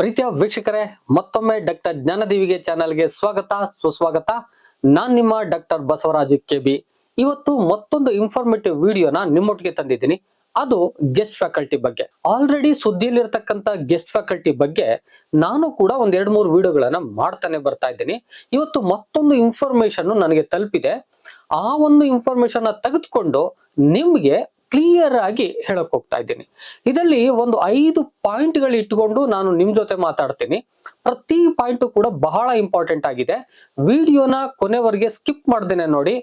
ಪ್ರೀತಿಯ ವೀಕ್ಷಕರೇ, ಮತ್ತೊಮ್ಮೆ ಡಾಕ್ಟರ್ ಜ್ಞಾನದೇವಿಗೆ ಚಾನಲ್ಗೆ ಸ್ವಾಗತ, ಸುಸ್ವಾಗತ. ನಾನ್ ನಿಮ್ಮ ಡಾಕ್ಟರ್ ಬಸವರಾಜ್ ಕೆಬಿ ಇವತ್ತು ಮತ್ತೊಂದು ಇನ್ಫಾರ್ಮೇಟಿವ್ ವಿಡಿಯೋನ ನಿಮ್ಮೊಟ್ಟಿಗೆ ತಂದಿದ್ದೀನಿ. ಅದು ಗೆಸ್ಟ್ ಫ್ಯಾಕಲ್ಟಿ ಬಗ್ಗೆ. ಆಲ್ರೆಡಿ ಸುದ್ದಿಯಲ್ಲಿರ್ತಕ್ಕಂಥ ಗೆಸ್ಟ್ ಫ್ಯಾಕಲ್ಟಿ ಬಗ್ಗೆ ನಾನು ಕೂಡ ಒಂದ್ ಎರಡ್ ಮೂರು ವಿಡಿಯೋಗಳನ್ನ ಮಾಡ್ತಾನೆ ಬರ್ತಾ ಇದ್ದೀನಿ. ಇವತ್ತು ಮತ್ತೊಂದು ಇನ್ಫಾರ್ಮೇಶನ್ ನನಗೆ ತಲುಪಿದೆ. ಆ ಒಂದು ಇನ್ಫಾರ್ಮೇಶನ್ ತೆಗೆದುಕೊಂಡು ನಿಮ್ಗೆ ಕ್ಲಿಯರ್ ಆಗಿ ಹೇಳಕ್ ಹೋಗ್ತಾ ಇದ್ದೀನಿ. ಇದರಲ್ಲಿ ಒಂದು ಐದು ಪಾಯಿಂಟ್ಗಳು ಇಟ್ಕೊಂಡು ನಾನು ನಿಮ್ ಜೊತೆ ಮಾತಾಡ್ತೀನಿ. ಪ್ರತಿ ಪಾಯಿಂಟ್ ಕೂಡ ಬಹಳ ಇಂಪಾರ್ಟೆಂಟ್ ಆಗಿದೆ. ವಿಡಿಯೋನ ಕೊನೆವರೆಗೆ ಸ್ಕಿಪ್ ಮಾಡ್ದೇನೆ ನೋಡಿ.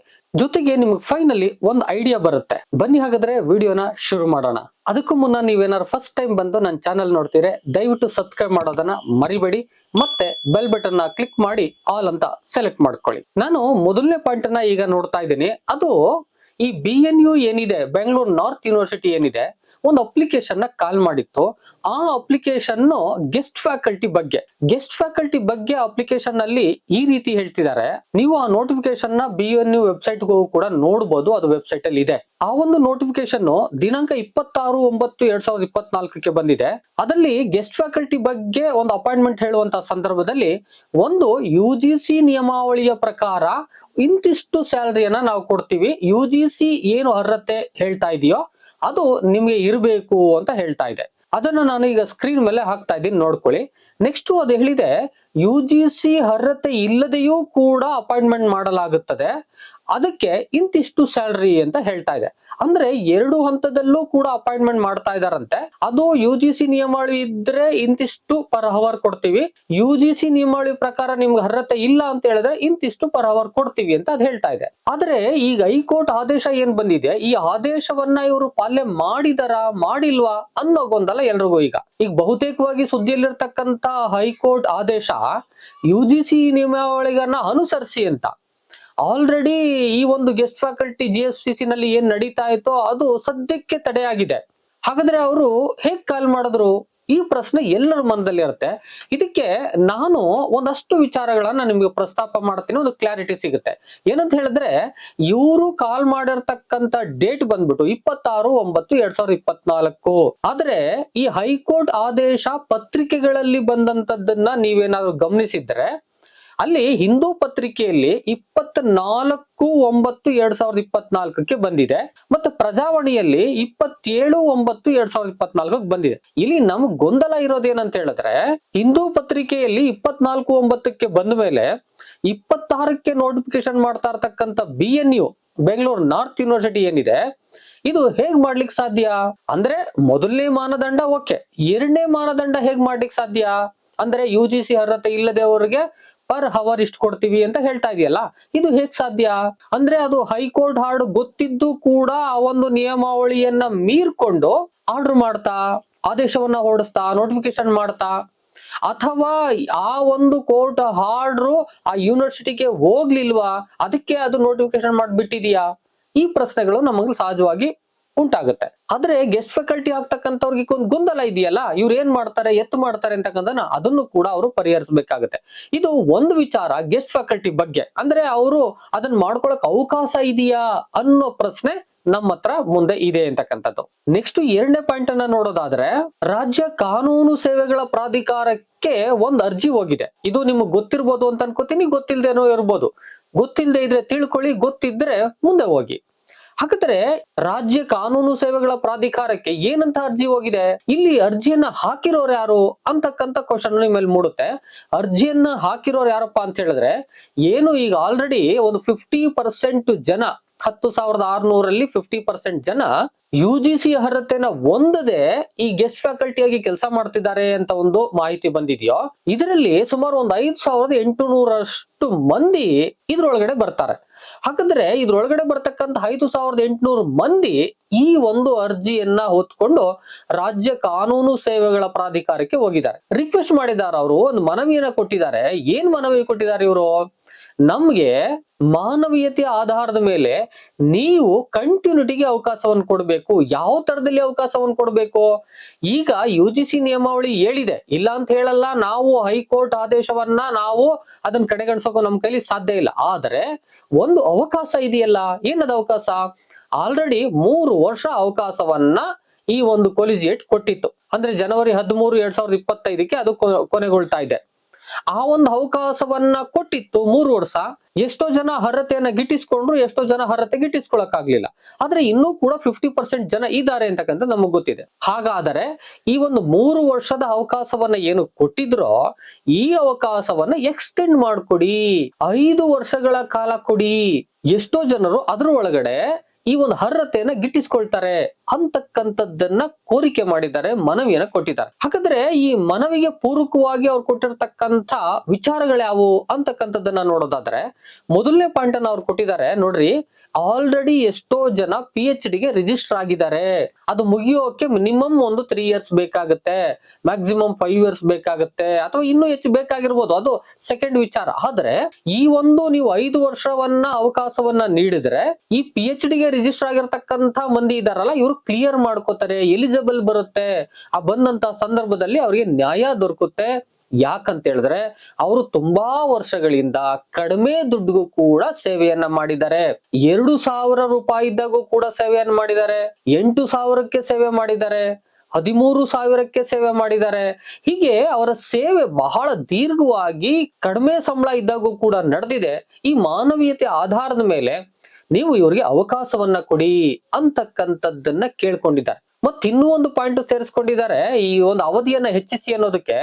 ಜೊತೆಗೆ ನಿಮ್ಗೆ ಫೈನಲಿ ಒಂದು ಐಡಿಯಾ ಬರುತ್ತೆ. ಬನ್ನಿ ಹಾಗಾದ್ರೆ ವಿಡಿಯೋನ ಶುರು ಮಾಡೋಣ. ಅದಕ್ಕೂ ಮುನ್ನ ನೀವೇನಾದ್ರು ಫಸ್ಟ್ ಟೈಮ್ ಬಂದು ನನ್ನ ಚಾನಲ್ ನೋಡ್ತೀರಿ, ದಯವಿಟ್ಟು ಸಬ್ಸ್ಕ್ರೈಬ್ ಮಾಡೋದನ್ನ ಮರಿಬೇಡಿ. ಮತ್ತೆ ಬೆಲ್ ಬಟನ್ ಕ್ಲಿಕ್ ಮಾಡಿ ಆಲ್ ಅಂತ ಸೆಲೆಕ್ಟ್ ಮಾಡ್ಕೊಳ್ಳಿ. ನಾನು ಮೊದಲನೇ ಪಾಯಿಂಟ್ ಅನ್ನ ಈಗ ನೋಡ್ತಾ ಇದ್ದೀನಿ. ಅದು ಈ ಬಿ ಯು ಏನಿದೆ ಬೆಂಗಳೂರು ನಾರ್ತ್ ಯೂನಿವರ್ಸಿಟಿ ಏನಿದೆ ಒಂದು ಅಪ್ಲಿಕೇಶನ್ನ ಕಾಲ್ ಮಾಡಿತ್ತು. ಆ ಅಪ್ಲಿಕೇಶನ್ ಗೆಸ್ಟ್ ಫ್ಯಾಕಲ್ಟಿ ಬಗ್ಗೆ. ಗೆಸ್ಟ್ ಫ್ಯಾಕಲ್ಟಿ ಬಗ್ಗೆ ಅಪ್ಲಿಕೇಶನ್ ಅಲ್ಲಿ ಈ ರೀತಿ ಹೇಳ್ತಿದ್ದಾರೆ. ನೀವು ಆ ನೋಟಿಫಿಕೇಶನ್ನ ಬಿ ಎನ್ ಯು ವೆಬ್ಸೈಟ್ ಕೂಡ ನೋಡಬಹುದು ಅದು ವೆಬ್ಸೈಟ್ ಅಲ್ಲಿ ಇದೆ. ಆ ಒಂದು ನೋಟಿಫಿಕೇಶನ್ ದಿನಾಂಕ ಇಪ್ಪತ್ತಾರು, ಒಂಬತ್ತು, ಎರಡ್ ಸಾವಿರದ ಇಪ್ಪತ್ನಾಲ್ಕಕ್ಕೆ ಬಂದಿದೆ. ಅದರಲ್ಲಿ ಗೆಸ್ಟ್ ಫ್ಯಾಕಲ್ಟಿ ಬಗ್ಗೆ ಒಂದು ಅಪಾಯಿಂಟ್ಮೆಂಟ್ ಹೇಳುವಂತ ಸಂದರ್ಭದಲ್ಲಿ ಒಂದು ಯು ಜಿ ಸಿ ನಿಯಮಾವಳಿಯ ಪ್ರಕಾರ ಇಂತಿಷ್ಟು ಸ್ಯಾಲರಿಯನ್ನ ನಾವು ಕೊಡ್ತೀವಿ. ಯು ಜಿ ಸಿ ಏನು ಅರ್ಹತೆ ಹೇಳ್ತಾ ಇದೆಯೋ ಅದು ನಿಮಗೆ ಇರಬೇಕು ಅಂತ ಹೇಳ್ತಾ ಇದೆ. ಅದನ್ನು ನಾನು ಈಗ ಸ್ಕ್ರೀನ್ ಮೇಲೆ ಹಾಕ್ತಾ ಇದ್ದೀನಿ, ನೋಡ್ಕೊಳ್ಳಿ. ನೆಕ್ಸ್ಟ್ ಅದು ಹೇಳಿದೆ ಯು ಜಿ ಸಿ ಅರ್ಹತೆ ಇಲ್ಲದೆಯೂ ಕೂಡ ಅಪಾಯಿಂಟ್ಮೆಂಟ್ ಮಾಡಲಾಗುತ್ತದೆ. ಅದಕ್ಕೆ ಇಂತಿಷ್ಟು ಸ್ಯಾಲರಿ ಅಂತ ಹೇಳ್ತಾ ಇದೆ. ಅಂದ್ರೆ ಎರಡು ಹಂತದಲ್ಲೂ ಕೂಡ ಅಪಾಯಿಂಟ್ಮೆಂಟ್ ಮಾಡ್ತಾ ಇದಾರಂತೆ. ಅದು ಯು ಜಿ ಸಿ ನಿಯಮಾವಳಿ ಇದ್ರೆ ಇಂತಿಷ್ಟು ಪರ್ ಅವರ್ ಕೊಡ್ತೀವಿ. ಯು ಜಿ ಸಿ ನಿಯಮಾವಳಿ ಪ್ರಕಾರ ನಿಮ್ಗೆ ಅರ್ಹತೆ ಇಲ್ಲ ಅಂತ ಹೇಳಿದ್ರೆ ಇಂತಿಷ್ಟು ಪರ್ ಅವರ್ ಕೊಡ್ತೀವಿ ಅಂತ ಅದ್ ಹೇಳ್ತಾ ಇದೆ. ಆದ್ರೆ ಈಗ ಹೈಕೋರ್ಟ್ ಆದೇಶ ಏನ್ ಬಂದಿದೆ? ಈ ಆದೇಶವನ್ನ ಇವರು ಪಾಲನೆ ಮಾಡಿದಾರ, ಮಾಡಿಲ್ವಾ ಅನ್ನೋ ಗೊಂದಲ ಎಲ್ರಿಗೂ ಈಗ. ಈಗ ಬಹುತೇಕವಾಗಿ ಸುದ್ದಿಯಲ್ಲಿರ್ತಕ್ಕಂತ ಹೈಕೋರ್ಟ್ ಆದೇಶ ಯು ಜಿ ಸಿ ನಿಯಮಾವಳಿಗನ್ನ ಅನುಸರಿಸಿ ಅಂತ. ಆಲ್ರೆಡಿ ಈ ಒಂದು guest faculty G F C ನಲ್ಲಿ ಏನ್ ನಡೀತಾ ಇತ್ತೋ ಅದು ಸದ್ಯಕ್ಕೆ ತಡೆಯಾಗಿದೆ. ಹಾಗಾದ್ರೆ ಅವರು ಹೇಗ್ ಕಾಲ್ ಮಾಡಿದ್ರು? ಈ ಪ್ರಶ್ನೆ ಎಲ್ಲರ ಮನದಲ್ಲಿ ಇರುತ್ತೆ. ಇದಕ್ಕೆ ನಾನು ಒಂದಷ್ಟು ವಿಚಾರಗಳನ್ನ ನಿಮ್ಗೆ ಪ್ರಸ್ತಾಪ ಮಾಡ್ತೀನಿ, ಒಂದು ಕ್ಲಾರಿಟಿ ಸಿಗುತ್ತೆ. ಏನಂತ ಹೇಳಿದ್ರೆ, ಇವರು ಕಾಲ್ ಮಾಡಿರ್ತಕ್ಕಂತ ಡೇಟ್ ಬಂದ್ಬಿಟ್ಟು ಇಪ್ಪತ್ತಾರು, ಒಂಬತ್ತು, ಎರಡ್ ಸಾವಿರದ ಇಪ್ಪತ್ನಾಲ್ಕು. ಆದ್ರೆ ಈ ಹೈಕೋರ್ಟ್ ಆದೇಶ ಪತ್ರಿಕೆಗಳಲ್ಲಿ ಬಂದಂತದ್ದನ್ನ ನೀವೇನಾದ್ರು ಗಮನಿಸಿದ್ರೆ ಅಲ್ಲಿ ಹಿಂದೂ ಪತ್ರಿಕೆಯಲ್ಲಿ ಇಪ್ಪತ್ ನಾಲ್ಕು ಒಂಬತ್ತು ಎರಡ್ ಸಾವಿರದ ಇಪ್ಪತ್ನಾಲ್ಕಕ್ಕೆ ಬಂದಿದೆ ಮತ್ತು ಪ್ರಜಾವಾಣಿಯಲ್ಲಿ ಇಪ್ಪತ್ತೇಳು ಒಂಬತ್ತು ಎರಡ್ ಸಾವಿರದ ಇಪ್ಪತ್ನಾಲ್ಕಕ್ಕೆ ಬಂದಿದೆ. ಇಲ್ಲಿ ನಮ್ಗೆ ಗೊಂದಲ ಇರೋದೇನಂತ ಹೇಳಿದ್ರೆ, ಹಿಂದೂ ಪತ್ರಿಕೆಯಲ್ಲಿ ಇಪ್ಪತ್ನಾಲ್ಕು ಒಂಬತ್ತಕ್ಕೆ ಬಂದ ಮೇಲೆ ಇಪ್ಪತ್ತಾರಕ್ಕೆ ನೋಟಿಫಿಕೇಶನ್ ಮಾಡ್ತಾ ಇರ್ತಕ್ಕಂಥ B N U Bengaluru north university ಏನಿದೆ, ಇದು ಹೇಗ್ ಮಾಡ್ಲಿಕ್ಕೆ ಸಾಧ್ಯ? ಅಂದ್ರೆ ಮೊದಲನೇ ಮಾನದಂಡ ಓಕೆ, ಎರಡನೇ ಮಾನದಂಡ ಹೇಗ್ ಮಾಡ್ಲಿಕ್ಕೆ ಸಾಧ್ಯ? ಅಂದ್ರೆ ಯು ಜಿ ಸಿ ಅರ್ಹತೆ ಇಲ್ಲದೆ ಅವರಿಗೆ ಪರ್ ಹವರ್ ಇಷ್ಟು ಕೊಡ್ತೀವಿ ಅಂತ ಹೇಳ್ತಾ ಇದೆಯಲ್ಲ, ಇದು ಹೇಗ್ ಸಾಧ್ಯ? ಅಂದ್ರೆ ಅದು ಹೈಕೋರ್ಟ್ ಹಾರ್ಡ್ ಗೊತ್ತಿದ್ದು ಕೂಡ ಆ ಒಂದು ನಿಯಮಾವಳಿಯನ್ನ ಮೀರ್ಕೊಂಡು ಆರ್ಡರ್ ಮಾಡ್ತಾ, ಆದೇಶವನ್ನ ಹೊರಡಿಸ್ತಾ ನೋಟಿಫಿಕೇಶನ್ ಮಾಡ್ತಾ, ಅಥವಾ ಆ ಒಂದು ಕೋರ್ಟ್ ಹಾರ್ಡ್ರು ಆ ಯೂನಿವರ್ಸಿಟಿಗೆ ಹೋಗ್ಲಿಲ್ವಾ, ಅದಕ್ಕೆ ಅದು ನೋಟಿಫಿಕೇಶನ್ ಮಾಡ್ಬಿಟ್ಟಿದ್ಯಾ? ಈ ಪ್ರಶ್ನೆಗಳು ನಮಗೆ ಸಹಜವಾಗಿ ಉಂಟಾಗುತ್ತೆ. ಆದ್ರೆ ಗೆಸ್ಟ್ ಫ್ಯಾಕಲ್ಟಿ ಆಗ್ತಕ್ಕಂಥವ್ರಿಗೆ ಒಂದು ಗೊಂದಲ ಇದೆಯಲ್ಲ, ಇವ್ರು ಏನ್ ಮಾಡ್ತಾರೆ, ಎತ್ತು ಮಾಡ್ತಾರೆ ಅಂತಕ್ಕಂಥ ಅದನ್ನು ಕೂಡ ಅವರು ಪರಿಹರಿಸಬೇಕಾಗುತ್ತೆ. ಇದು ಒಂದು ವಿಚಾರ ಗೆಸ್ಟ್ ಫ್ಯಾಕಲ್ಟಿ ಬಗ್ಗೆ. ಅಂದ್ರೆ ಅವರು ಅದನ್ನ ಮಾಡ್ಕೊಳಕ್ ಅವಕಾಶ ಇದೆಯಾ ಅನ್ನೋ ಪ್ರಶ್ನೆ ನಮ್ಮ ಹತ್ರ ಮುಂದೆ ಇದೆ ಅಂತಕ್ಕಂಥದ್ದು. ನೆಕ್ಸ್ಟ್ ಎರಡನೇ ಪಾಯಿಂಟ್ ಅನ್ನ ನೋಡೋದಾದ್ರೆ, ರಾಜ್ಯ ಕಾನೂನು ಸೇವೆಗಳ ಪ್ರಾಧಿಕಾರಕ್ಕೆ ಒಂದ್ ಅರ್ಜಿ ಹೋಗಿದೆ. ಇದು ನಿಮ್ಗೆ ಗೊತ್ತಿರ್ಬೋದು ಅಂತ ಅನ್ಕೋತೀನಿ, ಗೊತ್ತಿಲ್ದೇನೋ ಇರ್ಬೋದು. ಗೊತ್ತಿಲ್ಲದೆ ಇದ್ರೆ ತಿಳ್ಕೊಳ್ಳಿ, ಗೊತ್ತಿದ್ರೆ ಮುಂದೆ ಹೋಗಿ. ಹಾಗಾದ್ರೆ ರಾಜ್ಯ ಕಾನೂನು ಸೇವೆಗಳ ಪ್ರಾಧಿಕಾರಕ್ಕೆ ಏನಂತ ಅರ್ಜಿ ಹೋಗಿದೆ? ಇಲ್ಲಿ ಅರ್ಜಿಯನ್ನ ಹಾಕಿರೋರು ಯಾರು? ಅಂತಕ್ಕಂಥ ಕ್ವಶನ್ ಮೇಲೆ ಮೂಡುತ್ತೆ. ಅರ್ಜಿಯನ್ನ ಹಾಕಿರೋರು ಯಾರಪ್ಪ ಅಂತ ಹೇಳಿದ್ರೆ, ಏನು ಈಗ ಆಲ್ರೆಡಿ ಒಂದು ಫಿಫ್ಟಿ ಪರ್ಸೆಂಟ್ ಜನ, ಹತ್ತು ಸಾವಿರದ ಆರ್ನೂರಲ್ಲಿ ಫಿಫ್ಟಿ ಪರ್ಸೆಂಟ್ ಜನ ಯು ಜಿ ಸಿ ಅರ್ಹತೆನ ಹೊಂದದೆ ಈ ಗೆಸ್ಟ್ ಫ್ಯಾಕಲ್ಟಿ ಆಗಿ ಕೆಲಸ ಮಾಡ್ತಿದ್ದಾರೆ ಅಂತ ಒಂದು ಮಾಹಿತಿ ಬಂದಿದೆಯೋ, ಇದರಲ್ಲಿ ಸುಮಾರು ಒಂದು ಐದು ಸಾವಿರದ ಎಂಟು ನೂರಷ್ಟು ಮಂದಿ ಇದ್ರೊಳಗಡೆ ಬರ್ತಾರೆ. ಹಾಗಾದ್ರೆ ಇದ್ರೊಳಗಡೆ ಬರ್ತಕ್ಕಂತ ಐದು ಸಾವಿರದ ಎಂಟುನೂರು ಮಂದಿ ಈ ಒಂದು ಅರ್ಜಿಯನ್ನ ಹೊತ್ಕೊಂಡು ರಾಜ್ಯ ಕಾನೂನು ಸೇವೆಗಳ ಪ್ರಾಧಿಕಾರಕ್ಕೆ ಹೋಗಿದ್ದಾರೆ. ರಿಕ್ವೆಸ್ಟ್ ಮಾಡಿದ್ದಾರೆ ಅವರು, ಒಂದು ಮನವಿಯನ್ನ ಕೊಟ್ಟಿದ್ದಾರೆ. ಏನ್ ಮನವಿ ಕೊಟ್ಟಿದ್ದಾರೆ ಇವರು? ನಮ್ಗೆ ಮಾನವೀಯತೆಯ ಆಧಾರದ ಮೇಲೆ ನೀವು ಕಂಟಿನ್ಯೂಟಿಗೆ ಅವಕಾಶವನ್ನು ಕೊಡಬೇಕು. ಯಾವ ತರದಲ್ಲಿ ಅವಕಾಶವನ್ನು ಕೊಡಬೇಕು? ಈಗ ಯು ಜಿ ಸಿ ನಿಯಮಾವಳಿ ಹೇಳಿದೆ. ಇಲ್ಲ ಅಂತ ಹೇಳಲ್ಲ, ನಾವು ಹೈಕೋರ್ಟ್ ಆದೇಶವನ್ನ ನಾವು ಅದನ್ನ ಕಡೆಗಣಿಸೋಕೆ ನಮ್ಮ ಕೈಲಿ ಸಾಧ್ಯ ಇಲ್ಲ. ಆದರೆ ಒಂದು ಅವಕಾಶ ಇದೆಯಲ್ಲ, ಏನದ ಅವಕಾಶ? ಆಲ್ರೆಡಿ ಮೂರು ವರ್ಷ ಅವಕಾಶವನ್ನ ಈ ಒಂದು ಕೊಲಿಜಿಯೇಟ್ ಕೊಟ್ಟಿತ್ತು. ಅಂದ್ರೆ ಜನವರಿ ಹದಿಮೂರು ಎರಡ್ ಸಾವಿರದ ಇಪ್ಪತ್ತೈದಕ್ಕೆ ಅದು ಕೊನೆಗೊಳ್ತಾ ಇದೆ. ಆ ಒಂದು ಅವಕಾಶವನ್ನ ಕೊಟ್ಟಿತ್ತು ಮೂರು ವರ್ಷ, ಎಷ್ಟೋ ಜನ ಅರ್ಹತೆಯನ್ನ ಗಿಟ್ಟಿಸ್ಕೊಂಡ್ರು, ಎಷ್ಟೋ ಜನ ಅರ್ಹತೆ ಗಿಟ್ಟಿಸ್ಕೊಳಕ್ ಆಗ್ಲಿಲ್ಲ ಆದ್ರೆ ಇನ್ನೂ ಕೂಡ ಫಿಫ್ಟಿ ಪರ್ಸೆಂಟ್ ಜನ ಇದ್ದಾರೆ ಅಂತಕ್ಕಂಥ ನಮಗ್ ಗೊತ್ತಿದೆ. ಹಾಗಾದರೆ ಈ ಒಂದು ಮೂರು ವರ್ಷದ ಅವಕಾಶವನ್ನ ಏನು ಕೊಟ್ಟಿದ್ರೋ, ಈ ಅವಕಾಶವನ್ನ ಎಕ್ಸ್ಟೆಂಡ್ ಮಾಡ್ಕೊಡಿ. ಐದು ವರ್ಷಗಳ ಕಾಲ ಕೊಡಿ. ಎಷ್ಟೋ ಜನರು ಅದ್ರ ಒಳಗಡೆ ಈ ಒಂದು ಅರ್ಹತೆಯನ್ನ ಗಿಟ್ಟಿಸ್ಕೊಳ್ತಾರೆ ಅಂತಕ್ಕಂಥದ್ದನ್ನ ಕೋರಿಕೆ ಮಾಡಿದ್ದಾರೆ, ಮನವಿಯನ್ನ ಕೊಟ್ಟಿದ್ದಾರೆ. ಹಾಗಾದ್ರೆ ಈ ಮನವಿಗೆ ಪೂರಕವಾಗಿ ಅವ್ರು ಕೊಟ್ಟಿರ್ತಕ್ಕಂಥ ವಿಚಾರಗಳ್ಯಾವು ಅಂತಕ್ಕಂಥದ್ದನ್ನ ನೋಡೋದಾದ್ರೆ, ಮೊದಲನೇ ಪಾಯಿಂಟ್ ಅನ್ನ ಅವ್ರು ಕೊಟ್ಟಿದ್ದಾರೆ, ನೋಡ್ರಿ, ಆಲ್ರೆಡಿ ಎಷ್ಟೋ ಜನ ಪಿ ಎಚ್ ಡಿಗೆ ರಿಜಿಸ್ಟರ್ ಆಗಿದ್ದಾರೆ. ಅದು ಮುಗಿಯೋಕೆ ಮಿನಿಮಮ್ ಒಂದು ತ್ರೀ ಇಯರ್ಸ್ ಬೇಕಾಗುತ್ತೆ ಮ್ಯಾಕ್ಸಿಮಮ್ ಫೈವ್ ಇಯರ್ಸ್ ಬೇಕಾಗುತ್ತೆ, ಅಥವಾ ಇನ್ನೂ ಹೆಚ್ಚು ಬೇಕಾಗಿರ್ಬೋದು, ಅದು ಸೆಕೆಂಡ್ ವಿಚಾರ. ಆದ್ರೆ, ಈ ಒಂದು ನೀವು ಐದು ವರ್ಷವನ್ನ ಅವಕಾಶವನ್ನ ನೀಡಿದ್ರೆ, ಈ ಪಿ ಎಚ್ ಡಿಗೆ ರಿಜಿಸ್ಟರ್ ಆಗಿರ್ತಕ್ಕಂಥ ಮಂದಿ ಇದಾರಲ್ಲ, ಇವರು ಕ್ಲಿಯರ್ ಮಾಡ್ಕೋತಾರೆ ಎಲಿಜಿಬಲ್ ಬರುತ್ತೆ. ಆ ಬಂದಂತ ಸಂದರ್ಭದಲ್ಲಿ ಅವ್ರಿಗೆ ನ್ಯಾಯ ದೊರಕುತ್ತೆ. ಯಾಕಂತ ಹೇಳಿದ್ರೆ, ಅವರು ತುಂಬಾ ವರ್ಷಗಳಿಂದ ಕಡಿಮೆ ದುಡ್ಡಿಗೂ ಕೂಡ ಸೇವೆಯನ್ನ ಮಾಡಿದ್ದಾರೆ. ಎರಡು ಸಾವಿರ ರೂಪಾಯಿ ಇದ್ದಾಗೂ ಕೂಡ ಸೇವೆಯನ್ನ ಮಾಡಿದ್ದಾರೆ. ಎಂಟು ಸಾವಿರಕ್ಕೆ ಸೇವೆ ಮಾಡಿದ್ದಾರೆ. ಹದಿಮೂರು ಸಾವಿರಕ್ಕೆ ಸೇವೆ ಮಾಡಿದ್ದಾರೆ. ಹೀಗೆ ಅವರ ಸೇವೆ ಬಹಳ ದೀರ್ಘವಾಗಿ ಕಡಿಮೆ ಸಂಬಳ ಇದ್ದಾಗೂ ಕೂಡ ನಡೆದಿದೆ. ಈ ಮಾನವೀಯತೆ ಆಧಾರದ ಮೇಲೆ ನೀವು ಇವರಿಗೆ ಅವಕಾಶವನ್ನ ಕೊಡಿ ಅಂತಕ್ಕಂಥದ್ದನ್ನ ಕೇಳ್ಕೊಂಡಿದ್ದಾರೆ. ಮತ್ ಇನ್ನೂ ಒಂದು ಪಾಯಿಂಟ್ ಸೇರಿಸ್ಕೊಂಡಿದ್ದಾರೆ. ಈ ಒಂದು ಅವಧಿಯನ್ನ ಹೆಚ್ಚಿಸಿ ಅನ್ನೋದಕ್ಕೆ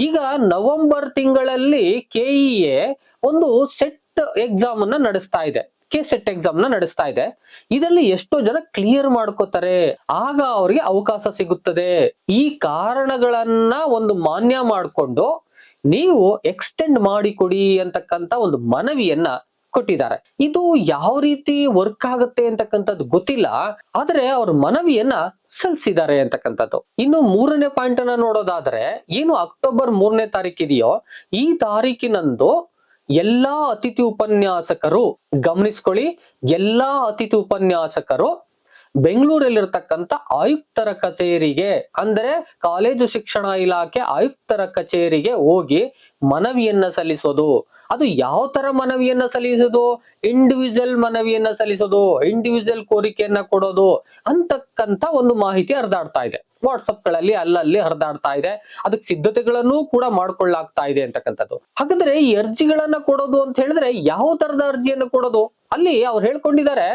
ಈಗ ನವೆಂಬರ್ ತಿಂಗಳಲ್ಲಿ ಕೆಇಎ ಒಂದು ಸೆಟ್ ಎಕ್ಸಾಮ್ ಅನ್ನ ನಡೆಸ್ತಾ ಇದೆ. ಕೆ ಸೆಟ್ ಎಕ್ಸಾಮ್ನ ನಡೆಸ್ತಾ ಇದೆ. ಇದರಲ್ಲಿ ಎಷ್ಟೋ ಜನ ಕ್ಲಿಯರ್ ಮಾಡ್ಕೋತಾರೆ. ಆಗ ಅವರಿಗೆ ಅವಕಾಶ ಸಿಗುತ್ತದೆ. ಈ ಕಾರಣಗಳನ್ನ ಒಂದು ಮಾನ್ಯ ಮಾಡಿಕೊಂಡು ನೀವು ಎಕ್ಸ್ಟೆಂಡ್ ಮಾಡಿಕೊಡಿ ಅಂತಕ್ಕಂತ ಒಂದು ಮನವಿಯನ್ನ ಕೊಟ್ಟಿದ್ದಾರೆ. ಇದು ಯಾವ ರೀತಿ ವರ್ಕ್ ಆಗುತ್ತೆ ಅಂತಕ್ಕಂಥದ್ದು ಗೊತ್ತಿಲ್ಲ, ಆದ್ರೆ ಅವ್ರ ಮನವಿಯನ್ನ ಸಲ್ಲಿಸಿದ್ದಾರೆ ಅಂತಕ್ಕಂಥದ್ದು. ಇನ್ನು ಮೂರನೇ ಪಾಯಿಂಟ್ ಅನ್ನ ನೋಡೋದಾದ್ರೆ, ಏನು ಅಕ್ಟೋಬರ್ ಮೂರನೇ ತಾರೀಕಿದೆಯೋ ಈ ತಾರೀಕಿನಂದು ಎಲ್ಲಾ ಅತಿಥಿ ಉಪನ್ಯಾಸಕರು ಗಮನಿಸ್ಕೊಳ್ಳಿ, ಎಲ್ಲಾ ಅತಿಥಿ ಉಪನ್ಯಾಸಕರು ಬೆಂಗಳೂರಲ್ಲಿರ್ತಕ್ಕಂಥ ಆಯುಕ್ತರ ಕಚೇರಿಗೆ, ಅಂದರೆ ಕಾಲೇಜು ಶಿಕ್ಷಣ ಇಲಾಖೆ ಆಯುಕ್ತರ ಕಚೇರಿಗೆ ಹೋಗಿ ಮನವಿಯನ್ನ ಸಲ್ಲಿಸೋದು. ಅದು ಯಾವ ತರ ಮನವಿಯನ್ನ ಸಲ್ಲಿಸೋದು? ಇಂಡಿವಿಜುವಲ್ ಮನವಿಯನ್ನ ಸಲ್ಲಿಸೋದು ಇಂಡಿವಿಜುವಲ್ ಕೋರಿಕೆಯನ್ನ ಕೊಡೋದು ಅಂತಕ್ಕಂಥ ಒಂದು ಮಾಹಿತಿ ಹರಿದಾಡ್ತಾ ಇದೆ. ವಾಟ್ಸಪ್ಗಳಲ್ಲಿ ಅಲ್ಲಲ್ಲಿ ಹರಿದಾಡ್ತಾ ಇದೆ. ಅದಕ್ಕೆ ಸಿದ್ಧತೆಗಳನ್ನು ಕೂಡ ಮಾಡ್ಕೊಳ್ಳಾಗ್ತಾ ಇದೆ ಅಂತಕ್ಕಂಥದ್ದು. ಹಾಗಾದ್ರೆ ಈ ಅರ್ಜಿಗಳನ್ನ ಕೊಡೋದು ಅಂತ ಹೇಳಿದ್ರೆ ಯಾವ ತರದ ಅರ್ಜಿಯನ್ನು ಕೊಡೋದು? ಅಲ್ಲಿ ಅವ್ರು ಹೇಳ್ಕೊಂಡಿದ್ದಾರೆ,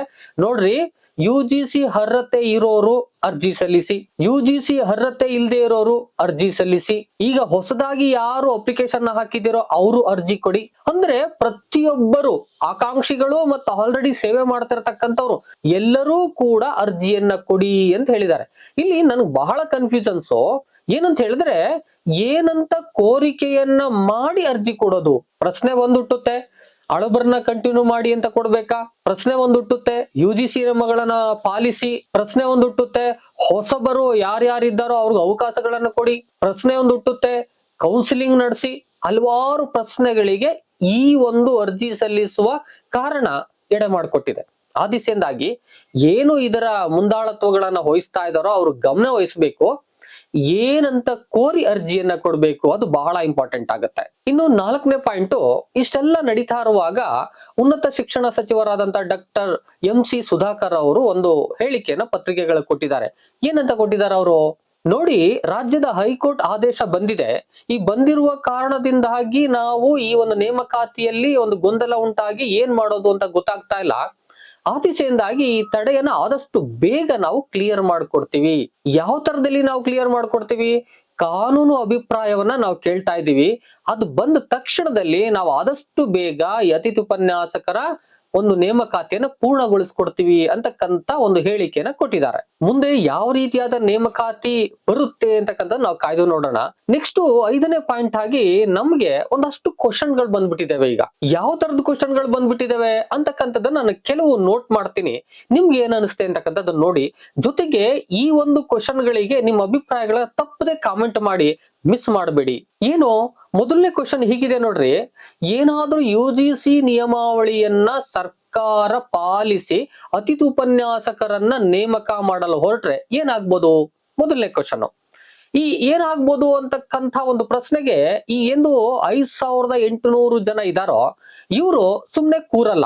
ನೋಡ್ರಿ ಯು ಜಿ ಸಿ ಅರ್ಹತೆ ಇರೋರು ಅರ್ಜಿ ಸಲ್ಲಿಸಿ, ಯು ಜಿ ಸಿ ಅರ್ಹತೆ ಇಲ್ಲದೆ ಇರೋರು ಅರ್ಜಿ ಸಲ್ಲಿಸಿ, ಈಗ ಹೊಸದಾಗಿ ಯಾರು ಅಪ್ಲಿಕೇಶನ್ ಹಾಕಿದಿರೋ ಅವರು ಅರ್ಜಿ ಕೊಡಿ. ಅಂದ್ರೆ ಪ್ರತಿಯೊಬ್ಬರು ಆಕಾಂಕ್ಷಿಗಳು ಮತ್ತು ಆಲ್ರೆಡಿ ಸೇವೆ ಮಾಡ್ತಿರ್ತಕ್ಕಂಥವ್ರು ಎಲ್ಲರೂ ಕೂಡ ಅರ್ಜಿಯನ್ನ ಕೊಡಿ ಅಂತ ಹೇಳಿದ್ದಾರೆ. ಇಲ್ಲಿ ನನಗೆ ಬಹಳ ಕನ್ಫ್ಯೂಷನ್ಸು ಏನಂತ ಹೇಳಿದ್ರೆ ಏನಂತ ಕೋರಿಕೆಯನ್ನ ಮಾಡಿ ಅರ್ಜಿ ಕೊಡೋದು? ಪ್ರಶ್ನೆ ಒಂದುಟ್ಟುತ್ತೆ ಅಳಬರ್ನ ಕಂಟಿನ್ಯೂ ಮಾಡಿ ಅಂತ ಕೊಡ್ಬೇಕಾ? ಪ್ರಶ್ನೆ ಒಂದುಟ್ಟುತ್ತೆ. ಯು ಜಿ ಸಿ ನಿಯಮಗಳನ್ನ ಪಾಲಿಸಿ ಪ್ರಶ್ನೆ ಒಂದು ಹುಟ್ಟುತ್ತೆ ಹೊಸಬರು ಯಾರ್ಯಾರಿದ್ದಾರೋ ಅವ್ರಿಗೆ ಅವಕಾಶಗಳನ್ನ ಕೊಡಿ. ಪ್ರಶ್ನೆ ಒಂದು ಹುಟ್ಟುತ್ತೆ ಕೌನ್ಸಿಲಿಂಗ್ ನಡೆಸಿ ಹಲವಾರು ಪ್ರಶ್ನೆಗಳಿಗೆ ಈ ಒಂದು ಅರ್ಜಿ ಸಲ್ಲಿಸುವ ಕಾರಣ ಎಡೆ ಮಾಡಿಕೊಟ್ಟಿದೆ. ಆ ದಿಸೆಯಿಂದಾಗಿ ಏನು ಇದರ ಮುಂದಾಳತ್ವಗಳನ್ನ ವಹಿಸ್ತಾ ಇದ್ದಾರೋ ಅವ್ರ ಗಮನ ವಹಿಸ್ಬೇಕು. ಏನಂತ ಕೋರಿ ಅರ್ಜಿಯನ್ನ ಕೊಡ್ಬೇಕು, ಅದು ಬಹಳ ಇಂಪಾರ್ಟೆಂಟ್ ಆಗುತ್ತೆ. ಇನ್ನು ನಾಲ್ಕನೇ ಪಾಯಿಂಟ್ ಇಷ್ಟೆಲ್ಲ ನಡೀತಾ ಇರುವಾಗ ಉನ್ನತ ಶಿಕ್ಷಣ ಸಚಿವರಾದಂತ ಡಾಕ್ಟರ್ ಎಂ ಸಿ ಸುಧಾಕರ್ ಅವರು ಒಂದು ಹೇಳಿಕೆಯನ್ನ ಪತ್ರಿಕೆಗಳ ಕೊಟ್ಟಿದ್ದಾರೆ. ಏನಂತ ಕೊಟ್ಟಿದ್ದಾರೆ ಅವರು? ನೋಡಿ, ರಾಜ್ಯದ ಹೈಕೋರ್ಟ್ ಆದೇಶ ಬಂದಿದೆ. ಈ ಬಂದಿರುವ ಕಾರಣದಿಂದಾಗಿ ನಾವು ಈ ಒಂದು ನೇಮಕಾತಿಯಲ್ಲಿ ಒಂದು ಗೊಂದಲ ಉಂಟಾಗಿ ಏನ್ ಮಾಡೋದು ಅಂತ ಗೊತ್ತಾಗ್ತಾ ಇಲ್ಲ. ಆ ಈ ತಡೆಯನ್ನ ಆದಷ್ಟು ಬೇಗ ನಾವು ಕ್ಲಿಯರ್ ಮಾಡ್ಕೊಡ್ತೀವಿ. ಯಾವ ತರದಲ್ಲಿ ನಾವು ಕ್ಲಿಯರ್ ಮಾಡ್ಕೊಡ್ತೀವಿ? ಕಾನೂನು ಅಭಿಪ್ರಾಯವನ್ನ ನಾವು ಕೇಳ್ತಾ ಇದ್ದೀವಿ. ಅದು ಬಂದ ತಕ್ಷಣದಲ್ಲಿ ನಾವು ಆದಷ್ಟು ಬೇಗ ಅತಿಥಿ ಉಪನ್ಯಾಸಕರ ಒಂದು ನೇಮಕಾತಿಯನ್ನು ಪೂರ್ಣಗೊಳಿಸ್ಕೊಡ್ತೀವಿ ಅಂತಕ್ಕಂತ ಒಂದು ಹೇಳಿಕೆಯನ್ನ ಕೊಟ್ಟಿದ್ದಾರೆ. ಮುಂದೆ ಯಾವ ರೀತಿಯಾದ ನೇಮಕಾತಿ ಬರುತ್ತೆ ಅಂತಕ್ಕಂಥ ನಾವು ಕಾಯ್ದು ನೋಡೋಣ. ನೆಕ್ಸ್ಟ್ ಐದನೇ ಪಾಯಿಂಟ್ ಆಗಿ ನಮ್ಗೆ ಒಂದಷ್ಟು ಕ್ವಶನ್ಗಳು ಬಂದ್ಬಿಟ್ಟಿದ್ದಾವೆ ಈಗ. ಯಾವ ತರದ ಕ್ವಶನ್ಗಳು ಬಂದ್ಬಿಟ್ಟಿದ್ದಾವೆ ಅಂತಕ್ಕಂಥದ್ದನ್ನ ನಾನು ಕೆಲವು ನೋಟ್ ಮಾಡ್ತೀನಿ. ನಿಮ್ಗೆ ಏನ್ ಅಂತಕ್ಕಂಥದ್ದು ನೋಡಿ. ಜೊತೆಗೆ ಈ ಒಂದು ಕ್ವಶನ್ಗಳಿಗೆ ನಿಮ್ಮ ಅಭಿಪ್ರಾಯಗಳ ತಪ್ಪದೆ ಕಾಮೆಂಟ್ ಮಾಡಿ. ಮಿಸ್ ಮಾಡಬೇಡಿ. ಏನು, ಮೊದಲನೇ ಕ್ವಶನ್ ಹೀಗಿದೆ ನೋಡ್ರಿ. ಏನಾದರೂ ಯು ಜಿ ಸಿ ನಿಯಮಾವಳಿಯನ್ನ ಸರ್ಕಾರ ಪಾಲಿಸಿ ಅತಿಥಿ ಉಪನ್ಯಾಸಕರನ್ನ ನೇಮಕ ಮಾಡಲು ಹೊರಟ್ರೆ ಏನಾಗ್ಬೋದು? ಮೊದಲನೇ ಕ್ವಶನ್ ಈ ಏನಾಗ್ಬೋದು ಅಂತಕ್ಕಂಥ ಒಂದು ಪ್ರಶ್ನೆಗೆ ಈ ಏನು ಐದ್ ಸಾವಿರದ ಎಂಟುನೂರು ಜನ ಇದಾರೋ, ಇವರು ಸುಮ್ನೆ ಕೂರಲ್ಲ.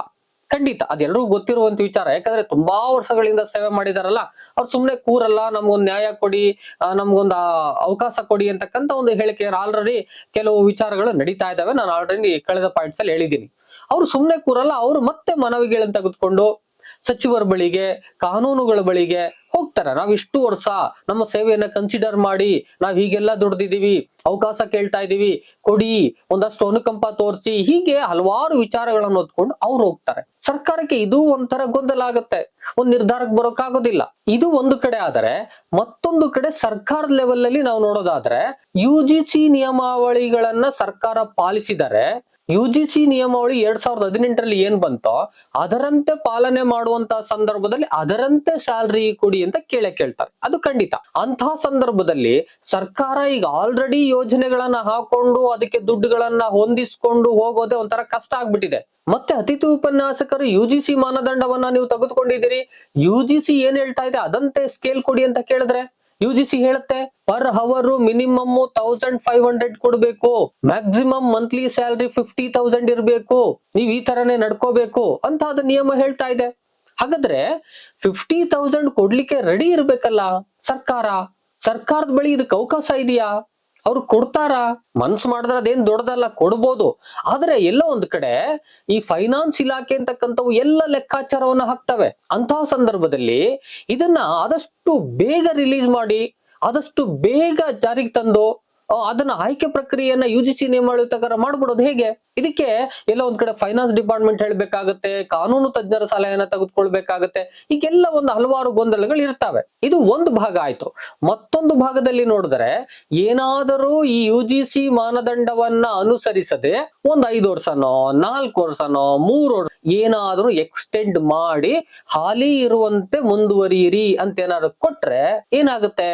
ಖಂಡಿತ ಅದೆಲ್ಲರಿಗೂ ಗೊತ್ತಿರುವಂತ ವಿಚಾರ. ಯಾಕಂದ್ರೆ ತುಂಬಾ ವರ್ಷಗಳಿಂದ ಸೇವೆ ಮಾಡಿದಾರಲ್ಲ, ಅವ್ರು ಸುಮ್ನೆ ಕೂರಲ್ಲ, ನಮ್ಗೊಂದು ನ್ಯಾಯ ಕೊಡಿ ನಮ್ಗೊಂದ್ ಅವಕಾಶ ಕೊಡಿ ಅಂತಕ್ಕಂತ ಒಂದು ಹೇಳಿಕೆ. ಆಲ್ರೆಡಿ ಕೆಲವು ವಿಚಾರಗಳು ನಡೀತಾ ಇದಾವೆ ನಾನು ಆಲ್ರೆಡಿ ಕಳೆದ ಪಾಯಿಂಟ್ಸ್ ಅಲ್ಲಿ ಹೇಳಿದ್ದೀನಿ. ಅವ್ರು ಸುಮ್ನೆ ಕೂರಲ್ಲ, ಅವ್ರು ಮತ್ತೆ ಮನವಿಗಳನ್ನ ತೆಗೆದುಕೊಂಡು ಸಚಿವರ ಬಳಿಗೆ, ಕಾನೂನುಗಳ ಬಳಿಗೆ ಹೋಗ್ತಾರೆ. ನಾವ್ ಇಷ್ಟು ವರ್ಷ ನಮ್ಮ ಸೇವೆಯನ್ನ ಕನ್ಸಿಡರ್ ಮಾಡಿ ನಾವ್ ಹೀಗೆಲ್ಲ ದುಡ್ದಿದೀವಿ ಅವಕಾಶ ಕೇಳ್ತಾ ಇದೀವಿ ಕೊಡಿ, ಒಂದಷ್ಟು ಅನುಕಂಪ ತೋರಿಸಿ, ಹೀಗೆ ಹಲವಾರು ವಿಚಾರಗಳನ್ನು ಹೊತ್ಕೊಂಡು ಅವ್ರು ಹೋಗ್ತಾರೆ. ಸರ್ಕಾರಕ್ಕೆ ಇದು ಒಂಥರ ಗೊಂದಲ ಆಗುತ್ತೆ. ಒಂದ್ ನಿರ್ಧಾರಕ್ಕೆ ಬರೋಕ್ಕಾಗೋದಿಲ್ಲ. ಇದು ಒಂದು ಕಡೆ ಆದರೆ, ಮತ್ತೊಂದು ಕಡೆ ಸರ್ಕಾರದ ಲೆವೆಲ್ ಅಲ್ಲಿ ನಾವು ನೋಡೋದಾದ್ರೆ ಯು ಜಿ ಸಿ ನಿಯಮಾವಳಿಗಳನ್ನ ಸರ್ಕಾರ ಪಾಲಿಸಿದರೆ ಯು ಜಿ ಸಿ ನಿಯಮಾವಳಿ ಎರಡ್ ಸಾವಿರದ ಹದಿನೆಂಟರಲ್ಲಿ ಏನ್ ಬಂತೋ ಅದರಂತೆ ಪಾಲನೆ ಮಾಡುವಂತ ಸಂದರ್ಭದಲ್ಲಿ ಅದರಂತೆ ಸ್ಯಾಲ್ರಿ ಕೊಡಿ ಅಂತ ಕೇಳೇ ಕೇಳ್ತಾರೆ. ಅದು ಖಂಡಿತ. ಅಂತಹ ಸಂದರ್ಭದಲ್ಲಿ ಸರ್ಕಾರ ಈಗ ಆಲ್ರೆಡಿ ಯೋಜನೆಗಳನ್ನ ಹಾಕೊಂಡು ಅದಕ್ಕೆ ದುಡ್ಡುಗಳನ್ನ ಹೊಂದಿಸ್ಕೊಂಡು ಹೋಗೋದೆ ಒಂಥರ ಕಷ್ಟ ಆಗ್ಬಿಟ್ಟಿದೆ. ಮತ್ತೆ ಅತಿಥಿ ಉಪನ್ಯಾಸಕರು ಯು ಜಿ ಸಿ ಮಾನದಂಡವನ್ನ ನೀವು ತೆಗೆದುಕೊಂಡಿದ್ದೀರಿ. ಯು ಜಿ ಸಿ ಏನ್ ಹೇಳ್ತಾ ಇದೆ ಅದಂತೆ ಸ್ಕೇಲ್ ಕೊಡಿ ಅಂತ ಕೇಳಿದ್ರೆ ಯು ಜಿ ಸಿ ಹೇಳುತ್ತೆ, per hour minimum thousand five hundred ಕೊಡ್ಬೇಕು, maximum monthly salary fifty thousand ಇರಬೇಕು, ನೀವ್ ಈ ತರನೇ ನಡ್ಕೋಬೇಕು ಅಂತ ಅದು ನಿಯಮ ಹೇಳ್ತಾ ಇದೆ. ಹಾಗಾದ್ರೆ ಫಿಫ್ಟಿ ತೌಸಂಡ್ ಕೊಡ್ಲಿಕ್ಕೆ ರೆಡಿ ಇರ್ಬೇಕಲ್ಲ ಸರ್ಕಾರ? ಸರ್ಕಾರದ ಬಳಿ ಇದಕ್ಕೆ ಅವಕಾಶ ಇದೆಯಾ? ಅವ್ರು ಕೊಡ್ತಾರ? ಮನ್ಸು ಮಾಡಿದ್ರೆ ಅದೇನ್ ದೊಡ್ಡದಲ್ಲ, ಕೊಡ್ಬೋದು. ಆದ್ರೆ ಎಲ್ಲೋ ಒಂದ್ ಕಡೆ ಈ ಫೈನಾನ್ಸ್ ಇಲಾಖೆ ಅಂತಕ್ಕಂಥವು ಎಲ್ಲ ಲೆಕ್ಕಾಚಾರವನ್ನ ಹಾಕ್ತವೆ. ಅಂತಹ ಸಂದರ್ಭದಲ್ಲಿ ಇದನ್ನ ಆದಷ್ಟು ಬೇಗ ರಿಲೀಸ್ ಮಾಡಿ, ಆದಷ್ಟು ಬೇಗ ಜಾರಿಗೆ ತಂದು ಅದನ್ನ ಆಯ್ಕೆ ಪ್ರಕ್ರಿಯೆಯನ್ನ ಯು ಜಿ ಸಿ ನಿಯಮಾವಳಿ ಪ್ರಕಾರ ಮಾಡ್ಬಿಡೋದು ಹೇಗೆ? ಇದಕ್ಕೆ ಎಲ್ಲ ಒಂದ್ ಕಡೆ ಫೈನಾನ್ಸ್ ಡಿಪಾರ್ಟ್ಮೆಂಟ್ ಹೇಳ್ಬೇಕಾಗತ್ತೆ, ಕಾನೂನು ತಜ್ಞರ ಸಲಹೆಯನ್ನ ತೆಗೆದುಕೊಳ್ಬೇಕಾಗತ್ತೆ ಹೀಗೆಲ್ಲ ಒಂದು ಹಲವಾರು ಗೊಂದಲಗಳು ಇರ್ತವೆ. ಇದು ಒಂದು ಭಾಗ ಆಯ್ತು. ಮತ್ತೊಂದು ಭಾಗದಲ್ಲಿ ನೋಡಿದ್ರೆ ಏನಾದರೂ ಈ ಯು ಜಿ ಸಿ ಮಾನದಂಡವನ್ನ ಅನುಸರಿಸದೆ ಒಂದ್ ಐದು ವರ್ಷನೋ, ನಾಲ್ಕು ವರ್ಷನೋ, ಮೂರು ವರ್ಷ ಏನಾದರೂ ಎಕ್ಸ್ಟೆಂಡ್ ಮಾಡಿ ಹಾಲಿ ಇರುವಂತೆ ಮುಂದುವರಿಯಿರಿ ಅಂತ ಏನಾದ್ರು ಕೊಟ್ರೆ ಏನಾಗುತ್ತೆ?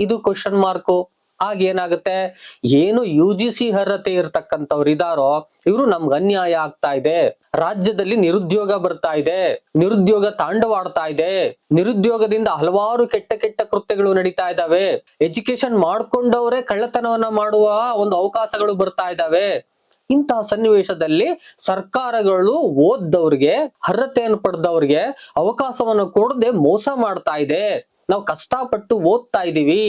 ಇದು ಕ್ವಶನ್ ಮಾರ್ಕು ಆಗ ಏನಾಗುತ್ತೆ? ಏನು ಯು ಜಿ ಸಿ ಅರ್ಹತೆ ಇರ್ತಕ್ಕಂಥವ್ರು ಇದಾರೋ, ಇವರು ನಮ್ಗೆ ಅನ್ಯಾಯ ಆಗ್ತಾ ಇದೆ. ರಾಜ್ಯದಲ್ಲಿ ನಿರುದ್ಯೋಗ ಬರ್ತಾ ಇದೆ. ನಿರುದ್ಯೋಗ ತಾಂಡವಾಡ್ತಾ ಇದೆ. ನಿರುದ್ಯೋಗದಿಂದ ಹಲವಾರು ಕೆಟ್ಟ ಕೆಟ್ಟ ಕೃತ್ಯಗಳು ನಡೀತಾ ಇದಾವೆ ಎಜುಕೇಶನ್ ಮಾಡ್ಕೊಂಡವರೇ ಕಳ್ಳತನವನ್ನ ಮಾಡುವ ಒಂದು ಅವಕಾಶಗಳು ಬರ್ತಾ ಇದಾವೆ ಇಂತಹ ಸನ್ನಿವೇಶದಲ್ಲಿ ಸರ್ಕಾರಗಳು ಓದ್ದವ್ರಿಗೆ, ಅರ್ಹತೆಯನ್ನು ಪಡೆದವ್ರಿಗೆ ಅವಕಾಶವನ್ನು ಕೊಡದೆ ಮೋಸ ಮಾಡ್ತಾ ಇದೆ. ನಾವು ಕಷ್ಟಪಟ್ಟು ಓದ್ತಾ ಇದೀವಿ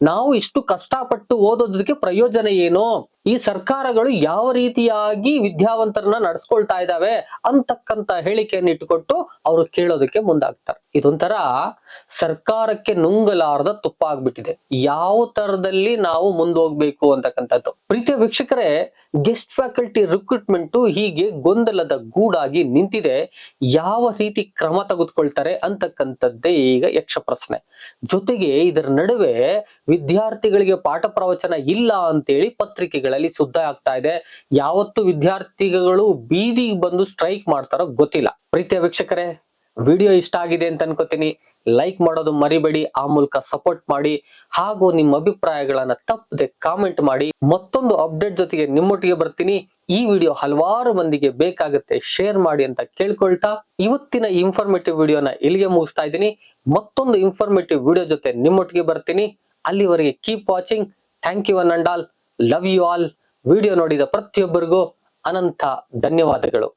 ನಾವು ಇಷ್ಟು ಕಷ್ಟಪಟ್ಟು ಓದೋದಕ್ಕೆ ಪ್ರಯೋಜನ ಏನು? ಈ ಸರ್ಕಾರಗಳು ಯಾವ ರೀತಿಯಾಗಿ ವಿದ್ಯಾವಂತರನ್ನ ನಡ್ಸ್ಕೊಳ್ತಾ ಇದ್ದಾವೆ ಅಂತಕ್ಕಂತ ಹೇಳಿಕೆಯನ್ನು ಇಟ್ಟುಕೊಟ್ಟು ಅವರು ಕೇಳೋದಕ್ಕೆ ಮುಂದಾಗ್ತಾರೆ. ಇದೊಂಥರ ಸರ್ಕಾರಕ್ಕೆ ನುಂಗಲಾರದ ತುಪ್ಪ ಆಗ್ಬಿಟ್ಟಿದೆ ಯಾವ ತರದಲ್ಲಿ ನಾವು ಮುಂದೋಗ್ಬೇಕು ಅಂತಕ್ಕಂಥದ್ದು. ಪ್ರೀತಿಯ ವೀಕ್ಷಕರೇ ಗೆಸ್ಟ್ ಫ್ಯಾಕಲ್ಟಿ ರಿಕ್ರೂಟ್ಮೆಂಟ್ ಹೀಗೆ ಗೊಂದಲದ ಗೂಡಾಗಿ ನಿಂತಿದೆ. ಯಾವ ರೀತಿ ಕ್ರಮ ತೆಗೆದುಕೊಳ್ತಾರೆ ಅಂತಕ್ಕಂಥದ್ದೇ ಈಗ ಯಕ್ಷ ಪ್ರಶ್ನೆ ಜೊತೆಗೆ ಇದರ ನಡುವೆ ವಿದ್ಯಾರ್ಥಿಗಳಿಗೆ ಪಾಠ ಪ್ರವಚನ ಇಲ್ಲ ಅಂತೇಳಿ ಪತ್ರಿಕೆಗಳಲ್ಲಿ ಸುದ್ದಿ ಆಗ್ತಾ ಇದೆ. ಯಾವತ್ತು ವಿದ್ಯಾರ್ಥಿಗಳು ಬೀದಿಗೆ ಬಂದು ಸ್ಟ್ರೈಕ್ ಮಾಡ್ತಾರೋ ಗೊತ್ತಿಲ್ಲ. ಪ್ರೀತಿಯ ವೀಕ್ಷಕರೇ ವಿಡಿಯೋ ಇಷ್ಟ ಆಗಿದೆ ಅಂತ ಅನ್ಕೋತೀನಿ. ಲೈಕ್ ಮಾಡೋದು ಮರಿಬೇಡಿ, ಆ ಮೂಲಕ ಸಪೋರ್ಟ್ ಮಾಡಿ, ಹಾಗೂ ನಿಮ್ಮ ಅಭಿಪ್ರಾಯಗಳನ್ನ ತಪ್ಪದೆ ಕಾಮೆಂಟ್ ಮಾಡಿ. ಮತ್ತೊಂದು ಅಪ್ಡೇಟ್ ಜೊತೆಗೆ ನಿಮ್ಮೊಟ್ಟಿಗೆ ಬರ್ತೀನಿ. ಈ ವಿಡಿಯೋ ಹಲವಾರು ಮಂದಿಗೆ ಬೇಕಾಗುತ್ತೆ ಶೇರ್ ಮಾಡಿ ಅಂತ ಕೇಳ್ಕೊಳ್ತಾ ಇವತ್ತಿನ ಇನ್ಫಾರ್ಮೇಟಿವ್ ವಿಡಿಯೋನ ಇಲ್ಲಿಗೆ ಮುಗಿಸ್ತಾ ಇದ್ದೀನಿ. ಮತ್ತೊಂದು ಇನ್ಫಾರ್ಮೇಟಿವ್ ವಿಡಿಯೋ ಜೊತೆ ನಿಮ್ಮೊಟ್ಟಿಗೆ ಬರ್ತೀನಿ. ಅಲ್ಲಿವರೆಗೆ keep watching thank you an and all love you all video ನೋಡಿದ ಪ್ರತಿಯೊಬ್ಬರಿಗೂ ಅನಂತ ಧನ್ಯವಾದಗಳು.